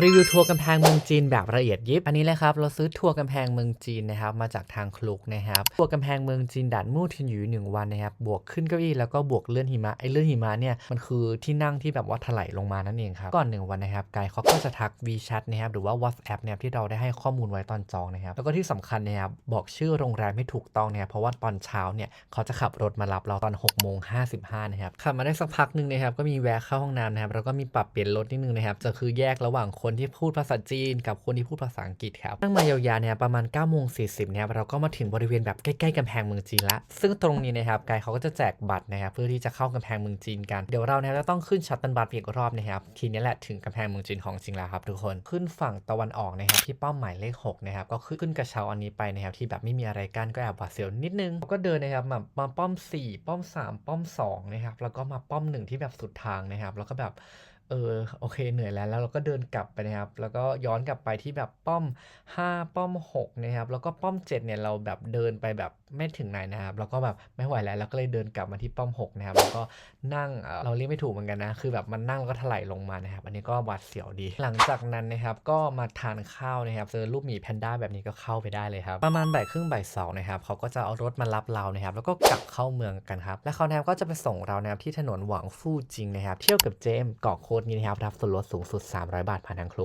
รีวิวทัวร์กำแพงเมืองจีนแบบละเอียดยิบ อันนี้เลยครับเราซื้อทัวร์กำแพงเมืองจีนนะครับมาจากทางคลุกนะครับทัวร์กำแพงเมืองจีนด่านมู่ทินหยูหนึ่งวันนะครับบวกขึ้นเก้าอี้แล้วก็บวกเลื่อนหิมะไอ้เลื่อนหิมะเนี่ยมันคือที่นั่งที่แบบว่าถลายลงมานั่นเองครับก่อนหนึ่งวันนะครับไกด์เขาก็จะทัก WeChat นะครับหรือว่า WhatsApp นะครับที่เราได้ให้ข้อมูลไว้ตอนจองนะครับแล้วก็ที่สำคัญนะครับบอกชื่อโรงแรมให้ถูกต้องนะครับเพราะว่าตอนเช้าเนี่ยเขาจะขับรถมารับเราตอน6โมง55นะครับขับมาได้สักพักหนึ่งนะครับก็มีแวะเข้าห้องน้ำนะครับแล้วก็มีปรับเปลี่ยนรถนิดนึงนะครับจะคือแยกระหว่างคนที่พูดภาษาจีน กับคนที่พูดภาษาอังกฤษครับนั่งมายาวๆนะครับประมาณ9โมง40นะครับเราก็มาถึงบริเวณแบบใกล้ๆกำแพงเมืองจีนละ ซึ่งตรงนี้นะครับไกด์เขาก็จะแจกบัตรนะครับเพื่อที่จะเข้ากำแพงเมืองจีนกันเดี๋ยวเราเนี่ยจะต้องขึ้นชัตเติลบัสอีกรอบนะครับทีนี้แหละถึงกำแพงเมืองจีนของจริงแล้วครับทุกคนขึ้นฝั่งตะวันออกนะครับที่เป้าหมายเลข6นะครับก็ขึ้นกระเช้าอันนี้ไปนะครับที่แบบไม่มีอะไรกั้นก็แอบหวาดเสียวนิดนึงเราก็เดินนะครับมามาป้อม 4 ป้อม 3 ป้อม2นะครับแล้วก็มาป้อม 1 ที่แบบสุดทางนะครับแล้วก็แบบ เออโอเคเหนื่อยแล้วแล้วเราก็เดินกลับไปนะครับ แล้วก็ย้อนกลับไปที่แบบป้อม 5 ป้อม 6 นะครับ แล้วก็ป้อม 7 เนี่ยเราแบบเดินไปแบบไม่ถึงไหนนะครับ แล้วก็แบบไม่ไหวแล้วเราก็เลยเดินกลับมาที่ป้อม 6 นะครับ แล้วก็นั่งเราเรียกไม่ถูกเหมือนกันนะ คือแบบมันนั่งแล้วก็ถลายลงมานะครับ อันนี้ก็หวาดเสียวดี หลังจากนั้นนะครับก็มาทานข้าวนะครับเจอรูปหมีแพนด้าแบบนี้ก็เข้าไปได้เลยครับ ประมาณบ่ายครึ่งบ่ายสองนะครับเขาก็จะเอารถมารับเรานะครับ แล้วก็กลับเข้าเมืองกันครับ และเขานะครับก็จะไปส่งเรานะครับที่ถนนหวังฟู่จิงนะครับ เที่ยวกับเจมส์กรอกโคนี้นะครับรับส่วนลดสูงสุด 300 บาทผ่านทางคลุ